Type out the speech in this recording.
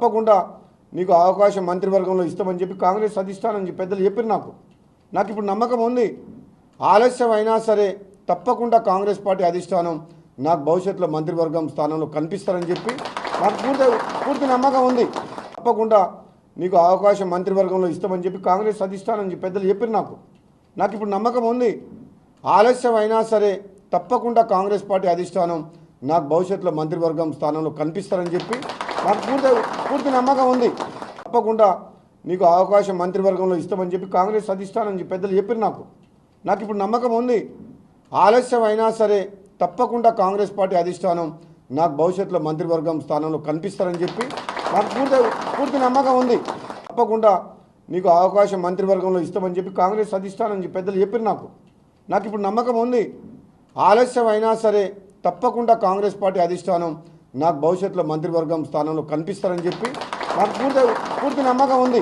తప్పకుండా నీకు అవకాశం మంత్రివర్గంలో ఇస్తామని చెప్పి కాంగ్రెస్ అధిష్టానం పెద్దలు చెప్పారు నాకు. నాకు ఇప్పుడు నమ్మకం ఉంది. ఆలస్యం అయినా సరే తప్పకుండా కాంగ్రెస్ పార్టీ అధిష్టానం నాకు భవిష్యత్తులో మంత్రివర్గం స్థానంలో కనిపిస్తారని చెప్పి నాకు పూర్తి పూర్తి నమ్మకం ఉంది. తప్పకుండా నీకు అవకాశం మంత్రివర్గంలో ఇస్తామని చెప్పి కాంగ్రెస్ అధిష్టానం పెద్దలు చెప్పారు నాకు. నాకు ఇప్పుడు నమ్మకం ఉంది. ఆలస్యం అయినా సరే తప్పకుండా కాంగ్రెస్ పార్టీ అధిష్టానం నాకు భవిష్యత్తులో మంత్రివర్గం స్థానంలో కనిపిస్తారని చెప్పి నాకు పూర్తి పూర్తి నమ్మకం ఉంది. తప్పకుండా నీకు అవకాశం మంత్రివర్గంలో ఇస్తామని చెప్పి కాంగ్రెస్ అధిష్టానం పెద్దలు చెప్పారు నాకు. నాకు ఇప్పుడు నమ్మకం ఉంది. ఆలస్యం అయినా సరే తప్పకుండా కాంగ్రెస్ పార్టీ అధిష్టానం నాకు భవిష్యత్తులో మంత్రివర్గం స్థానంలో కనిపిస్తారని చెప్పి నాకు పూర్తి పూర్తి నమ్మకం ఉంది. తప్పకుండా నీకు అవకాశం మంత్రివర్గంలో ఇస్తామని చెప్పి కాంగ్రెస్ అధిష్టానం పెద్దలు చెప్పారు నాకు. నాకు ఇప్పుడు నమ్మకం ఉంది. ఆలస్యం అయినా సరే తప్పకుండా కాంగ్రెస్ పార్టీ అధిష్టానం నాకు భవిష్యత్తులో మంత్రివర్గం స్థానంలో కనిపిస్తారని చెప్పి నాకు పూర్తి పూర్తి నమ్మకం ఉంది.